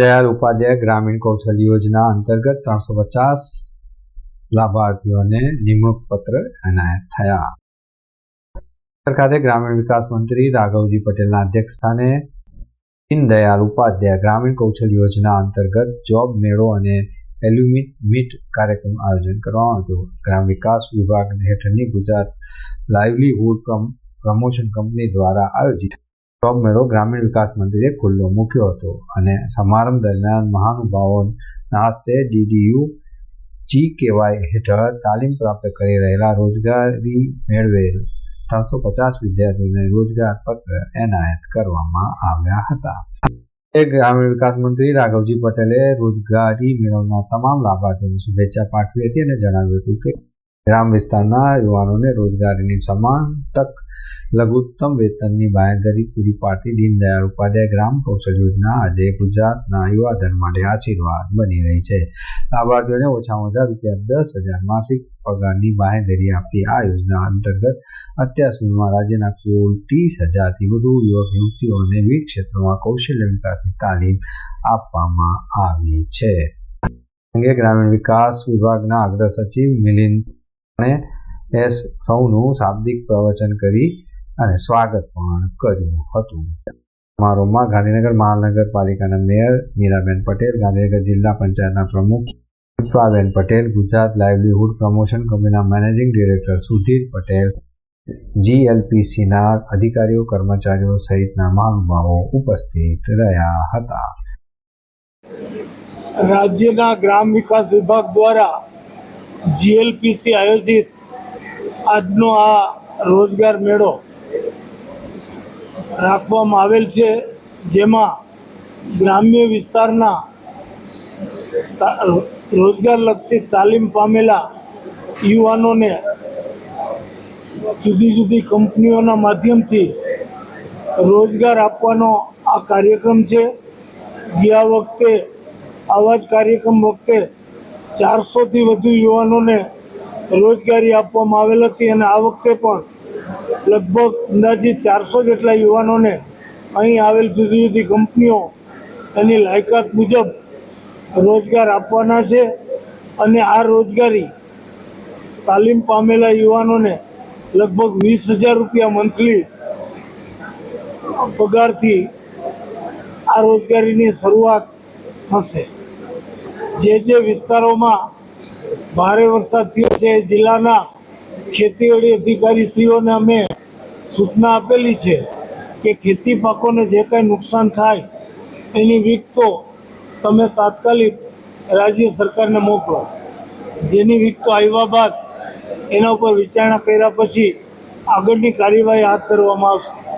દયાલ ઉપાધ્યાય ગ્રામીણ કૌશલ યોજના અંતર્ગત ત્રણસો પચાસ લાભાર્થીઓને નિમણૂક પત્ર એનાયત થયા ખાતે ગ્રામીણ વિકાસ મંત્રી રાઘવજી પટેલના અધ્યક્ષસ્થાને દીનદયાલ ઉપાધ્યાય ગ્રામીણ કૌશલ યોજના અંતર્ગત જોબ મેળો અને એલ્યુમિટ મીટ કાર્યક્રમ આયોજન કરવામાં આવ્યું ગ્રામ વિકાસ વિભાગ હેઠળની ગુજરાત લાઇવલીહુડ પ્રમોશન કંપની દ્વારા આયોજિત જોબ મેળો ગ્રામીણ વિકાસ મંત્રીએ ખુલ્લો મૂક્યો હતો અને સમારંભ દરમિયાન મહાનુભાવોના હસ્તે ડીડીયુ જી કેવાય હેઠળ તાલીમ પ્રાપ્ત કરી રહેલા રોજગારી મેળવેલ ત્રણસો પચાસ વિદ્યાર્થીઓને રોજગાર પત્ર એનાયત કરવામાં આવ્યા હતા. એ ગ્રામીણ વિકાસ મંત્રી રાઘવજી પટેલે રોજગારી મેળવનાર તમામ લાભાર્થીઓને શુભેચ્છા પાઠવી હતી અને જણાવ્યું હતું કે ગ્રામ વિસ્તારના યુવાનોને રોજગારીની સમાન તક લઘુત્તમ વેતનની બાંયધરી પૂરી પાડતી દીનદયાળ ઉપાધ્યાય ગ્રામ કૌશલ યોજના આજે ગુજરાતના યુવાધન માટે આશીર્વાદ બની રહી છે. લાભાર્થીઓને ઓછામાં ઓછા રૂપિયા દસ હજાર માસિક પગારની બાંયધરી આપતી આ યોજના અંતર્ગત અત્યાર સુધીમાં રાજ્યના કુલ ત્રીસ હજારથી વધુ યુવક યુવતીઓને વિવિધ ક્ષેત્રોમાં કૌશલ્ય વિકાસની તાલીમ આપવામાં આવી છે. અંગે ગ્રામીણ વિકાસ વિભાગના અગ્ર સચિવ મિલિંદ એ સૌનું શાબ્દિક પ્રવચન કરી અને સ્વાગત પણ કર્યું હતું. સમારોહમાં ગાંધીનગર મહાનગરપાલિકાના મેયર મીરાબેન પટેલ, ગાંધીનગર જિલ્લા પંચાયતના પ્રમુખ પુષ્પાબેન પટેલ, ગુજરાત લાઇવલીહુડ પ્રમોશન કંપનીના મેનેજિંગ ડિરેક્ટર સુધીર પટેલ, જીએલપીસીના અધિકારીઓ, કર્મચારીઓ સહિતના મહાનુભાવો ઉપસ્થિત રહ્યા હતા. રાજ્યના ગ્રામ વિકાસ વિભાગ દ્વારા જીએલપીસી આયોજિત આજનો આ રોજગાર મેળો રાખવામાં આવેલ છે, જેમાં ગ્રામ્ય વિસ્તારના રોજગારલક્ષી તાલીમ પામેલા યુવાનોને જુદી જુદી કંપનીઓના માધ્યમથી રોજગાર આપવાનો આ કાર્યક્રમ છે. ગયા વખતે, આવા જ કાર્યક્રમ વખતે ચારસોથી વધુ યુવાનોને રોજગારી આપવામાં આવેલ હતી અને આ વખતે પણ લગભગ અંદાજિત ચારસો જેટલા યુવાનોને અહીં આવેલ જુદી જુદી કંપનીઓ એની લાયકાત મુજબ રોજગાર આપવાના છે અને આ રોજગારી તાલીમ પામેલા યુવાનોને લગભગ વીસ હજાર રૂપિયા મંથલી પગારથી આ રોજગારીની શરૂઆત થશે. જે જે વિસ્તારોમાં ભારે વરસાદ થયો છે, જિલ્લાના ખેતીવાડી અધિકારીશ્રીઓને અમે સૂચના આપેલી છે કે ખેતી પાકોને જે કાંઈ નુકસાન થાય એની વિગતો તમે તાત્કાલિક રાજ્ય સરકારને મોકલો. જેની વિગતો આવ્યા બાદ એના ઉપર વિચારણા કર્યા પછી આગળની કાર્યવાહી હાથ ધરવામાં આવશે.